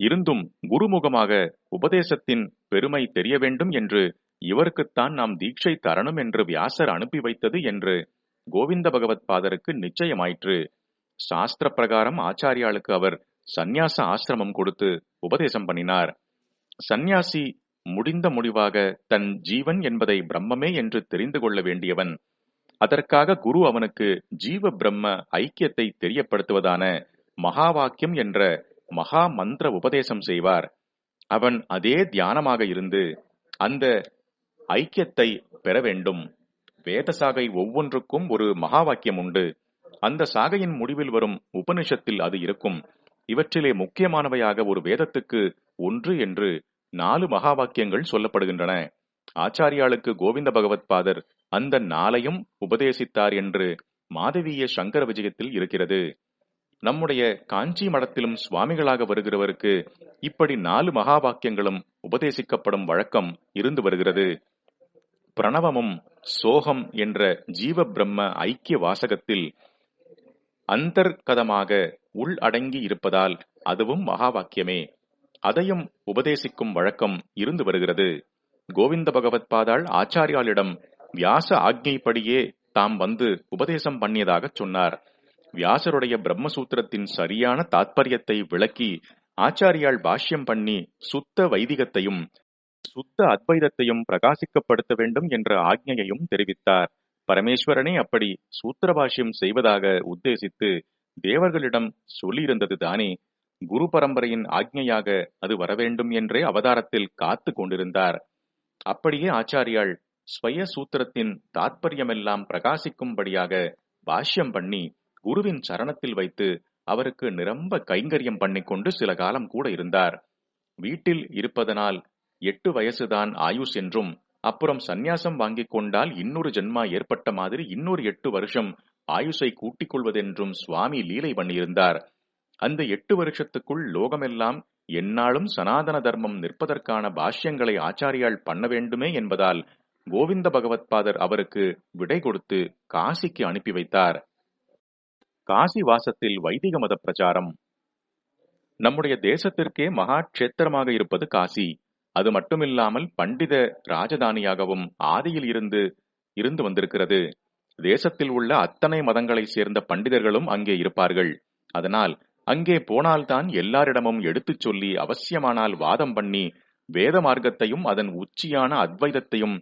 இருந்தும் குருமுகமாக உபதேசத்தின் பெருமை தெரிய வேண்டும் என்று இவருக்குத்தான் நாம் தீட்சை தரணும் என்று வியாசர் அனுப்பி வைத்தது என்று கோவிந்த பகவத் பாதருக்கு நிச்சயமாயிற்று. சாஸ்திர பிரகாரம் ஆச்சாரியாளுக்கு அவர் சந்நியாச ஆசிரமம் கொடுத்து உபதேசம் பண்ணினார். சந்நியாசி முடிந்த முடிவாக தன் ஜீவன் என்பதை பிரம்மமே என்று தெரிந்து கொள்ள வேண்டியவன். அதற்காக குரு அவனுக்கு ஜீவ பிரம்ம ஐக்கியத்தை தெரியப்படுத்துவதான மகாவாக்கியம் என்ற மகா மந்திர உபதேசம் செய்வார். அவன் அதே தியானமாக இருந்து அந்த ஐக்கியத்தை பெற வேண்டும். வேத சாகை ஒவ்வொன்றுக்கும் ஒரு மகா வாக்கியம் உண்டு. அந்த சாகையின் முடிவில் வரும் உபனிஷத்தில் அது இருக்கும். இவற்றிலே முக்கியமானவையாக ஒரு வேதத்துக்கு ஒன்று என்று நாலு மகா வாக்கியங்கள் சொல்லப்படுகின்றன. ஆச்சாரியாளுக்கு கோவிந்த பகவத் பாதர் அந்த நாளையும் உபதேசித்தார் என்று மாதவிய சங்கர விஜயத்தில் இருக்கிறது. நம்முடைய காஞ்சி மடத்திலும் சுவாமிகளாக வருகிறவருக்கு இப்படி நாலு மகா வாக்கியங்களும் உபதேசிக்கப்படும் வழக்கம் இருந்து வருகிறது. பிரணவமும் சோகம் என்ற ஜீவ பிரம்ம ஐக்கிய வாசகத்தில் அந்தர்கதமாக உள் அடங்கி இருப்பதால் அதுவும் மகா வாக்கியமே அதையும் உபதேசிக்கும் வழக்கம் இருந்து வருகிறது. கோவிந்த பகவத் பாதாள் ஆச்சாரியாளிடம் வியாச ஆக்ஞைப்படியே தாம் வந்து உபதேசம் பண்ணியதாக சொன்னார். வியாசருடைய பிரம்மசூத்திரத்தின் சரியான தாத்பரியத்தை விளக்கி ஆச்சாரியால் பாஷ்யம் பண்ணி சுத்த வைதிகத்தையும் சுத்த அத்வைதத்தையும் பிரகாசிக்கப்படுத்த வேண்டும் என்ற ஆக்ஞையையும் தெரிவித்தார். பரமேஸ்வரனே அப்படி சூத்திர பாஷ்யம் செய்வதாக உத்தேசித்து தேவர்களிடம் சொல்லியிருந்தது தானே. குரு பரம்பரையின் ஆக்ஞையாக அது வரவேண்டும் என்றே அவதாரத்தில் காத்து கொண்டிருந்தார். அப்படியே ஆச்சாரியால் ஸ்வய சூத்திரத்தின் தாத்பரியமெல்லாம் பிரகாசிக்கும்படியாக பாஷ்யம் பண்ணி குருவின் சரணத்தில் வைத்து அவருக்கு நிரம்ப கைங்கரியம் பண்ணிக்கொண்டு சில காலம் கூட இருந்தார். வீட்டில் இருப்பதனால் எட்டு வயசுதான் ஆயுஷ் என்றும் அப்புறம் சந்நியாசம் வாங்கிக் கொண்டால் இன்னொரு ஜென்மா ஏற்பட்ட மாதிரி இன்னொரு எட்டு வருஷம் ஆயுஷை கூட்டிக் கொள்வதென்றும் சுவாமி லீலை பண்ணியிருந்தார். அந்த எட்டு வருஷத்துக்குள் லோகமெல்லாம் எந்நாளும் சனாதன தர்மம் நிற்பதற்கான பாஷ்யங்களை ஆச்சாரியால் பண்ண வேண்டுமே என்பதால் கோவிந்த பகவத்பாதர் அவருக்கு விடை கொடுத்து காசிக்கு அனுப்பி வைத்தார். காசி வாசத்தில் வைதிக மத பிரச்சாரம். நம்முடைய தேசத்திற்கே மகா கஷேத்திரமாக இருப்பது காசி. அது மட்டுமில்லாமல் பண்டித ராஜதானியாகவும் ஆதியில் இருந்து இருந்து வந்திருக்கிறது. தேசத்தில் உள்ள அத்தனை மதங்களை சேர்ந்த பண்டிதர்களும் அங்கே இருப்பார்கள். அதனால் அங்கே போனால்தான் எல்லாரிடமும் எடுத்துச் சொல்லி அவசியமானால் வாதம் பண்ணி வேத மார்க்கத்தையும் அதன் உச்சியான அத்வைதத்தையும்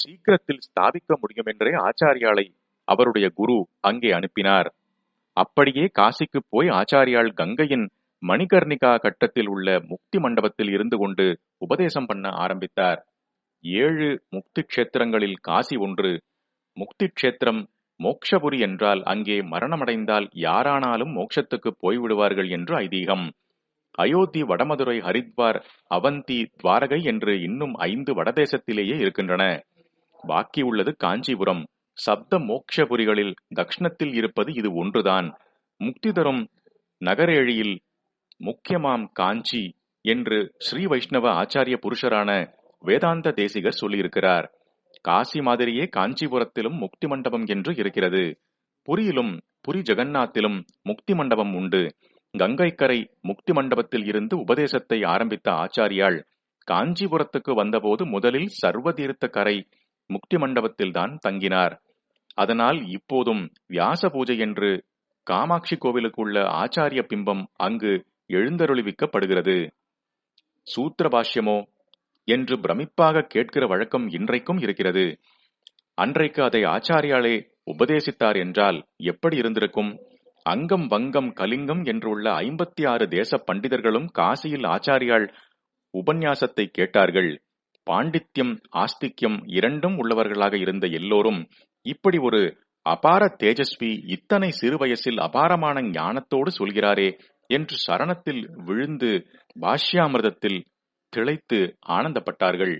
சீக்கிரத்தில் ஸ்தாபிக்க முடியும் என்றே ஆச்சாரியாலை அவருடைய குரு அங்கே அனுப்பினார். அப்படியே காசிக்குப் போய் ஆச்சாரியால் கங்கையின் மணிகர்ணிகா கட்டத்தில் உள்ள முக்தி மண்டபத்தில் இருந்து கொண்டு உபதேசம் பண்ண ஆரம்பித்தார். ஏழு முக்தி கஷேத்திரங்களில் காசி ஒன்று முக்தி கஷேத்திரம் மோக்ஷபுரி என்றால் அங்கே மரணமடைந்தால் யாரானாலும் மோட்சத்துக்கு போய்விடுவார்கள் என்று ஐதீகம். அயோத்தி வடமதுரை ஹரித்வார் அவந்தி துவாரகை என்று இன்னும் ஐந்து வடதேசத்திலேயே இருக்கின்றன. பாக்கி உள்ளது காஞ்சிபுரம். சப்த மோக்ஷபுரிகளில் தக்ஷணத்தில் இருப்பது இது ஒன்றுதான். முக்தி தரும் நகரேழியில் முக்கியமாம் காஞ்சி என்று ஸ்ரீ வைஷ்ணவ ஆச்சாரிய புருஷரான வேதாந்த தேசிகர் சொல்லியிருக்கிறார். காசி மாதிரியே காஞ்சிபுரத்திலும் முக்தி மண்டபம் என்று இருக்கிறது. புரியிலும் புரி ஜெகநாத்திலும் முக்தி மண்டபம் உண்டு. கங்கைக்கரை முக்தி மண்டபத்தில் இருந்து உபதேசத்தை ஆரம்பித்த ஆச்சாரியால் காஞ்சிபுரத்துக்கு வந்தபோது முதலில் சர்வதீர்த்த கரை முக்தி மண்டபத்தில் தான் தங்கினார். அதனால் இப்போதும் வியாச பூஜை என்று காமாட்சி கோவிலுக்குள்ள ஆச்சாரிய பிம்பம் அங்கு எழுந்தருளிவிக்கப்படுகிறது. சூத்திர பாஷ்யமோ என்று பிரமிப்பாக கேட்கிற வழக்கம் இன்றைக்கும் இருக்கிறது. அன்றைக்கு அதை ஆச்சாரியாலே உபதேசித்தார் என்றால் எப்படி இருந்திருக்கும்? அங்கம் வங்கம் கலிங்கம் என்றுள்ள ஐம்பத்தி ஆறு தேச பண்டிதர்களும் காசியில் ஆச்சாரியால் உபன்யாசத்தை கேட்டார்கள். பாண்டித்யம் ஆஸ்திக்யம் இரண்டும் உள்ளவர்களாக இருந்த எல்லோரும் இப்படி ஒரு அபார தேஜஸ்வி இத்தனை சிறு வயசில் அபாரமான ஞானத்தோடு சொல்கிறாரே என்று சரணத்தில் விழுந்து பாஷ்யாமிர்தத்தில் திளைத்து ஆனந்தப்பட்டார்கள்.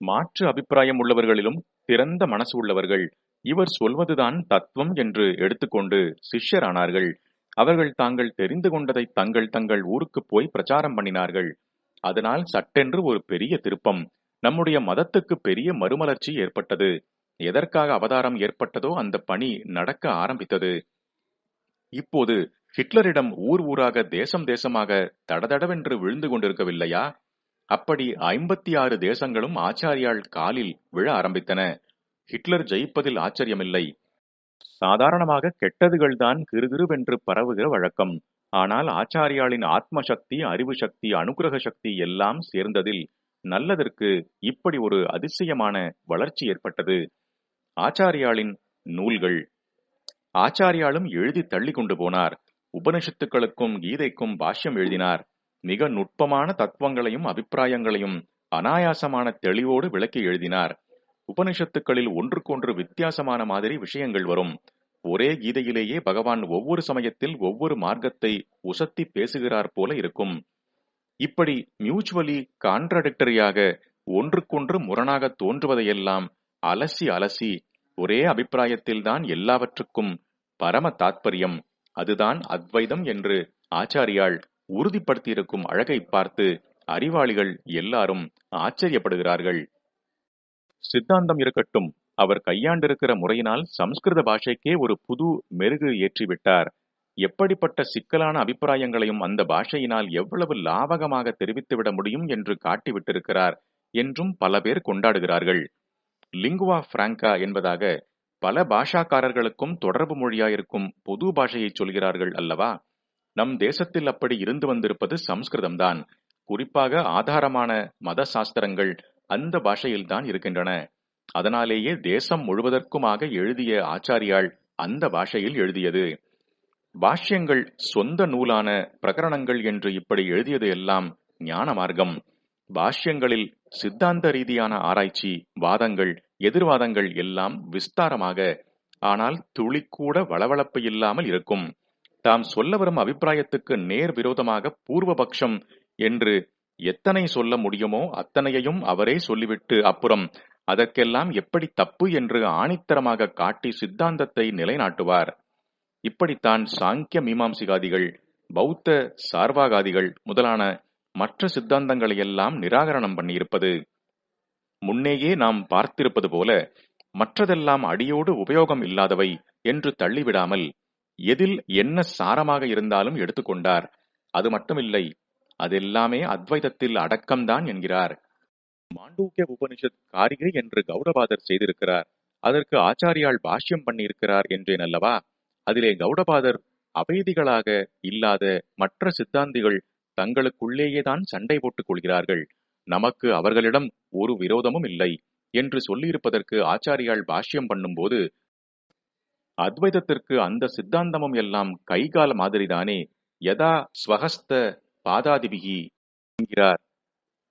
மாற்று அபிப்பிராயம் உள்ளவர்களிலும் திறந்த மனசு உள்ளவர்கள் இவர் சொல்வதுதான் தத்துவம் என்று எடுத்துக்கொண்டு சிஷ்யரானார்கள். அவர்கள் தாங்கள் தெரிந்து கொண்டதை தங்கள் தங்கள் ஊருக்கு போய் பிரச்சாரம் பண்ணினார்கள். அதனால் சட்டென்று ஒரு பெரிய திருப்பம் நம்முடைய மதத்துக்கு பெரிய மறுமலர்ச்சி ஏற்பட்டது. எதற்காக அவதாரம் ஏற்பட்டதோ அந்த பணி நடக்க ஆரம்பித்தது. இப்போது ஹிட்லரிடம் ஊர் ஊராக தேசம் தேசமாக தடதடவென்று விழுந்து கொண்டிருக்கவில்லையா? அப்படி ஐம்பத்தி ஆறு தேசங்களும் ஆச்சாரியால் காலில் விழ ஆரம்பித்தன. ஹிட்லர் ஜெயிப்பதில் ஆச்சரியமில்லை. சாதாரணமாக கெட்டதுகள்தான் கிருகிருவென்று பரவுகிற வழக்கம். ஆனால் ஆச்சாரியாளின் ஆத்ம சக்தி அறிவு சக்தி அனுகிரக சக்தி எல்லாம் சேர்ந்ததில் நல்லதற்கு இப்படி ஒரு அதிசயமான வளர்ச்சி ஏற்பட்டது. ஆச்சாரியாளின் நூல்கள். ஆச்சாரியாலும் எழுதி தள்ளி கொண்டு போனார். உபனிஷத்துக்களுக்கும் கீதைக்கும் பாஷ்யம் எழுதினார். மிக நுட்பமான தத்துவங்களையும் அபிப்பிராயங்களையும் அனாயாசமான தெளிவோடு விளக்கி எழுதினார். உபனிஷத்துக்களில் ஒன்றுக்கொன்று வித்தியாசமான மாதிரி விஷயங்கள் வரும். ஒரே கீதையிலேயே பகவான் ஒவ்வொரு சமயத்தில் ஒவ்வொரு மார்க்கத்தை உசத்தி பேசுகிறார் போல இருக்கும். இப்படி மியூச்சுவலி கான்ட்ரடிக்டரியாக ஒன்றுக்கொன்று முரணாக தோன்றுவதையெல்லாம் அலசி அலசி ஒரே அபிப்பிராயத்தில்தான் எல்லாவற்றுக்கும் பரம தாத்பரியம். அதுதான் அத்வைதம் என்று ஆச்சாரியால் உறுதிப்படுத்தியிருக்கும் அழகை பார்த்து அறிவாளிகள் எல்லாரும் ஆச்சரியப்படுகிறார்கள். சித்தாந்தம் இருக்கட்டும் அவர் கையாண்டிருக்கிற முறையினால் சம்ஸ்கிருத பாஷைக்கே ஒரு புது மெருகு ஏற்றிவிட்டார். எப்படிப்பட்ட சிக்கலான அபிப்பிராயங்களையும் அந்த பாஷையினால் எவ்வளவு லாவகமாக தெரிவித்துவிட முடியும் என்று காட்டிவிட்டிருக்கிறார் என்றும் பல பேர் கொண்டாடுகிறார்கள். லிங்குவா பிராங்கா என்பதாக பல பாஷாக்காரர்களுக்கும் தொடர்பு மொழியாயிருக்கும் பொது பாஷையை சொல்கிறார்கள் அல்லவா? நம் தேசத்தில் அப்படி இருந்து வந்திருப்பது சம்ஸ்கிருதம்தான். குறிப்பாக ஆதாரமான மத சாஸ்திரங்கள் அந்த பாஷையில்தான் இருக்கின்றன. அதனாலேயே தேசம் முழுவதற்குமாக எழுதிய ஆச்சாரியால் அந்த பாஷையில் எழுதியது. பாஷ்யங்கள் சொந்த நூலான பிரகரணங்கள் என்று இப்படி எழுதியது எல்லாம் ஞான மார்க்கம் பாஷ்யங்களில் சித்தாந்த ரீதியான ஆராய்ச்சி வாதங்கள் எதிர்வாதங்கள் எல்லாம் விஸ்தாரமாக ஆனால் துளிக்கூட வளவளப்பு இல்லாமல் இருக்கும். தாம் சொல்ல வரும் அபிப்பிராயத்துக்கு நேர் விரோதமாக பூர்வபக்ஷம் என்று எத்தனை சொல்ல முடியுமோ அத்தனையையும் அவரே சொல்லிவிட்டு அப்புறம் அதற்கெல்லாம் எப்படி தப்பு என்று ஆணித்தரமாக காட்டி சித்தாந்தத்தை நிலைநாட்டுவார். இப்படித்தான் சாங்கிய மீமாம்சிகாதிகள் பௌத்த சார்வாகாதிகள் முதலான மற்ற சித்தாந்தங்களை எல்லாம் நிராகரணம் பண்ணியிருப்பது. முன்னேயே நாம் பார்த்திருப்பது போல மற்றதெல்லாம் அடியோடு உபயோகம் இல்லாதவை என்று தள்ளிவிடாமல் எதில் என்ன சாரமாக இருந்தாலும் எடுத்துக்கொண்டார் அது மட்டுமில்லை அதெல்லாமே அத்வைதத்தில் அடக்கம்தான் என்கிறார். மாண்டூக்கிய உபனிஷத் காரிகை என்று கௌடபாதர் செய்திருக்கிறார். அதற்கு ஆச்சாரியால் பாஷ்யம் பண்ணியிருக்கிறார் என்றேன் அல்லவா? அதிலே கௌடபாதர் அவைதிகளாக இல்லாத மற்ற சித்தாந்திகள் தங்களுக்குள்ளேயேதான் சண்டை போட்டுக் கொள்கிறார்கள். நமக்கு அவர்களிடம் ஒரு விரோதமும் இல்லை என்று சொல்லியிருப்பதற்கு ஆச்சாரியால் பாஷ்யம் பண்ணும்போது அத்வைதத்திற்கு அந்த சித்தாந்தமும் எல்லாம் கைகால மாதிரிதானே யதா ஸ்வஹஸ்த பாதாதிபிகி என்கிறார்.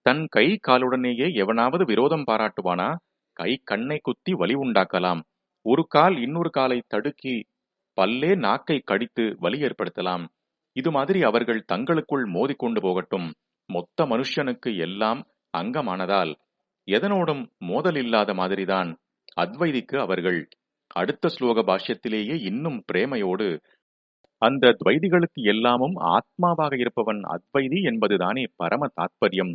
தன் கை காலுடனேயே எவனாவது விரோதம் பாராட்டுவானா? கை கண்ணை குத்தி வலி உண்டாக்கலாம். ஒரு கால் இன்னொரு காலை தடுக்கி பல்லே நாக்கை கடித்து வலி ஏற்படுத்தலாம். இது மாதிரி அவர்கள் தங்களுக்குள் மோதிக்கொண்டு போகட்டும். மொத்த மனுஷனுக்கு எல்லாம் அங்கமானதால் எதனோடும் மோதல் இல்லாத மாதிரிதான் அத்வைதிக்கு அவர்கள். அடுத்த ஸ்லோக பாஷ்யத்திலேயே இன்னும் பிரேமையோடு அந்த துவைதிகளுக்கு எல்லாமும் ஆத்மாவாக இருப்பவன் அத்வைதி என்பதுதானே பரம தாத்பரியம்.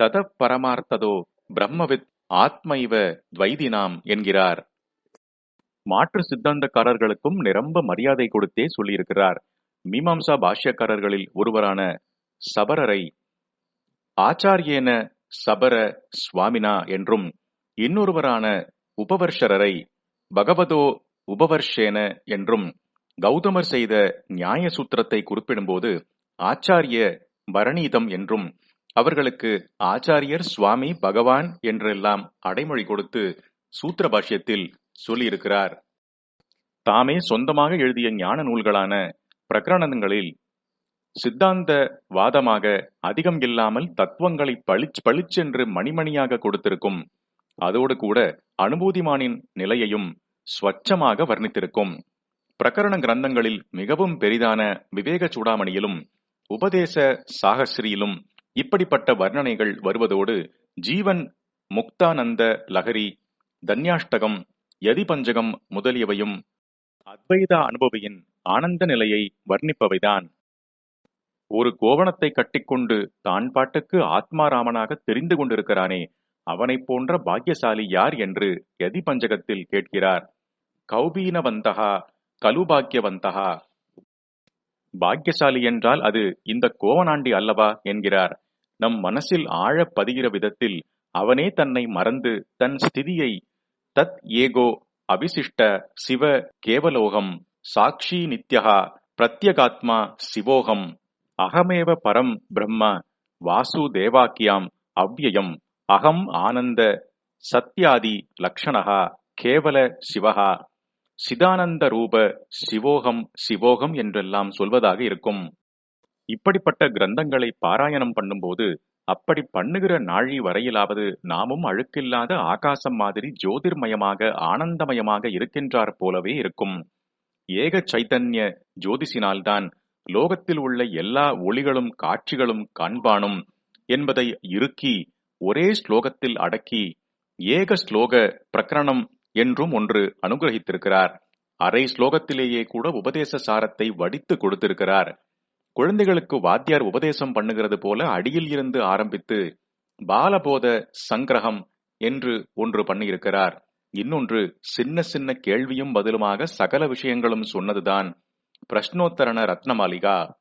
தத பரமார்த்ததோ பிரம்மவித் ஆத்மைவ துவைதினாம் என்கிறார். மாற்று சித்தாந்தக்காரர்களுக்கும் நிரம்ப மரியாதை கொடுத்தே சொல்லியிருக்கிறார். மீமாம்சா பாஷ்யக்காரர்களில் ஒருவரான சபரரை ஆச்சாரியேன சபர சுவாமினா என்றும் இன்னொருவரான உபவர்ஷரரை பகவதோ உபவர்ஷேன என்றும் கௌதமர் செய்த நியாய சூத்திரத்தை குறிப்பிடும்போது ஆச்சாரிய பரணீதம் என்றும் அவர்களுக்கு ஆச்சாரியர் சுவாமி பகவான் என்றெல்லாம் அடைமொழி கொடுத்து சூத்திர பாஷ்யத்தில் சொல்லியிருக்கிறார். தாமே சொந்தமாக எழுதிய ஞான நூல்களான பிரகரணங்களில் சித்தாந்த வாதமாக அதிகம் இல்லாமல் தத்துவங்களை பளிச் பளிச்சென்று மணிமணியாக கொடுத்திருக்கும் அதோடு கூட அனுபூதிமானின் நிலையையும் ஸ்வச்சமாக வர்ணித்திருக்கும். பிரகரண கிரந்தங்களில் மிகவும் பெரிதான விவேக சூடாமணியிலும் உபதேச சாகஸ்ரீயிலும் இப்படிப்பட்ட வர்ணனைகள் வருவதோடு ஜீவன் முக்தானந்த லகரி தன்யாஷ்டகம் யதிபஞ்சகம் முதலியவையும் அத்வைத அனுபவியின் ஆனந்த நிலையை வர்ணிப்பவைதான். ஒரு கோவணத்தை கட்டிக்கொண்டு தான் பாட்டுக்கு ஆத்மாராமனாக தெரிந்து கொண்டிருக்கிறானே அவனைப் போன்ற பாக்கியசாலி யார் என்று யதி பஞ்சகத்தில் கேட்கிறார். கௌபீனவந்தகா கலுபாக்கியவந்தகா. பாக்கியசாலி என்றால் அது இந்த கோவனாண்டி அல்லவா என்கிறார். நம் மனசில் ஆழ பதிகிற விதத்தில் அவனே தன்னை மறந்து தன் ஸ்திதியை தத் ஏகோ அவிசிஷ்ட சிவ கேவலோகம் சாட்சி நித்யகா பிரத்யகாத்மா சிவோகம். அகமேவ பரம் பிரம்ம வாசுதேவாக்கியாம் அவ்யயம் அகம் ஆனந்த சத்யாதி லக்ஷணகா கேவல சிவகா சிதானந்த ரூப சிவோகம் சிவோகம் என்றெல்லாம் சொல்வதாக இருக்கும். இப்படிப்பட்ட கிரந்தங்களை பாராயணம் பண்ணும்போது அப்படி பண்ணுகிற நாழி வரையிலாவது நாமும் அழுக்கில்லாத ஆகாசம் மாதிரி ஜோதிர்மயமாக ஆனந்தமயமாக இருக்கின்றார் போலவே இருக்கும். ஏக சைத்தன்ய ஜோதிசினால்தான் லோகத்தில் உள்ள எல்லா ஒளிகளும் காட்சிகளும் காண்பானும் என்பதை இறுக்கி ஒரே ஸ்லோகத்தில் அடக்கி ஏக ஸ்லோக பிரகரணம் என்றும் ஒன்று அனுகிரகித்திருக்கிறார். அரை ஸ்லோகத்திலேயே கூட உபதேச சாரத்தை வடித்து கொடுத்திருக்கிறார். குழந்தைகளுக்கு வாத்தியார் உபதேசம் பண்ணுகிறது போல அடியில் இருந்து ஆரம்பித்து பாலபோத சங்கிரகம் என்று ஒன்று பண்ணியிருக்கிறார். இன்னொன்று சின்ன சின்ன கேள்வியும் பதிலுமாக சகல விஷயங்களும் சொன்னதுதான். பிரஷ்னோத்தரண ரத்னமாலிகா.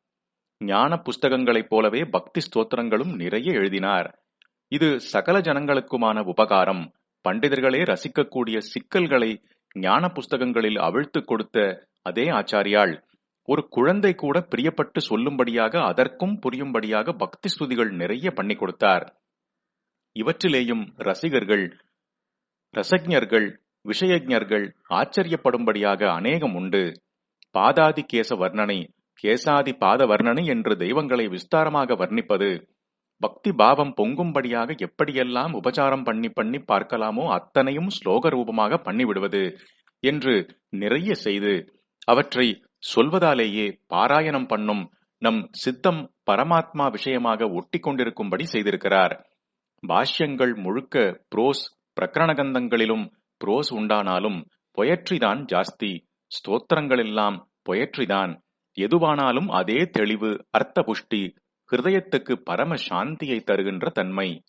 ஞான புஸ்தகங்களைப் போலவே பக்தி ஸ்தோத்திரங்களும் நிறைய எழுதினார். இது சகல ஜனங்களுக்குமான உபகாரம். பண்டிதர்களே ரசிக்கக்கூடிய சிக்கல்களை ஞான புஸ்தகங்களில் அவிழ்த்து கொடுத்த அதே ஆச்சாரியாள். ஒரு குழந்தை கூட பிரியப்பட்டு சொல்லும்படியாக அதற்கும் புரியும்படியாக பக்தி ஸ்துதிகள் நிறைய பண்ணி கொடுத்தார். இவற்றிலேயும் ரசிகர்கள் ரசஜர்கள் விஷயஜர்கள் ஆச்சரியப்படும்படியாக அநேகம் உண்டு. பாதாதி கேச வர்ணனை கேசாதி பாத வர்ணனை என்று தெய்வங்களை விஸ்தாரமாக வர்ணிப்பது பக்தி பாவம் பொங்கும்படியாக எப்படியெல்லாம் உபச்சாரம் பண்ணி பண்ணி பார்க்கலாமோ அத்தனையும் ஸ்லோக ரூபமாக பண்ணிவிடுவது என்று நிறைய செய்து அவற்றை சொல்வதாலேயே பாராயணம் பண்ணும் நம் சித்தம் பரமாத்மா விஷயமாக ஒட்டி கொண்டிருக்கும்படி செய்திருக்கிறார். பாஷ்யங்கள் முழுக்க புரோஸ் பிரகரணகந்தங்களிலும் புரோஸ் உண்டானாலும் பொயற்றிதான் ஜாஸ்தி. ஸ்தோத்திரங்களெல்லாம் பொயற்றிதான். எதுவானாலும் அதே தெளிவு அர்த்த புஷ்டி ஹிருதயத்துக்கு பரம சாந்தியை தருகின்ற தன்மை.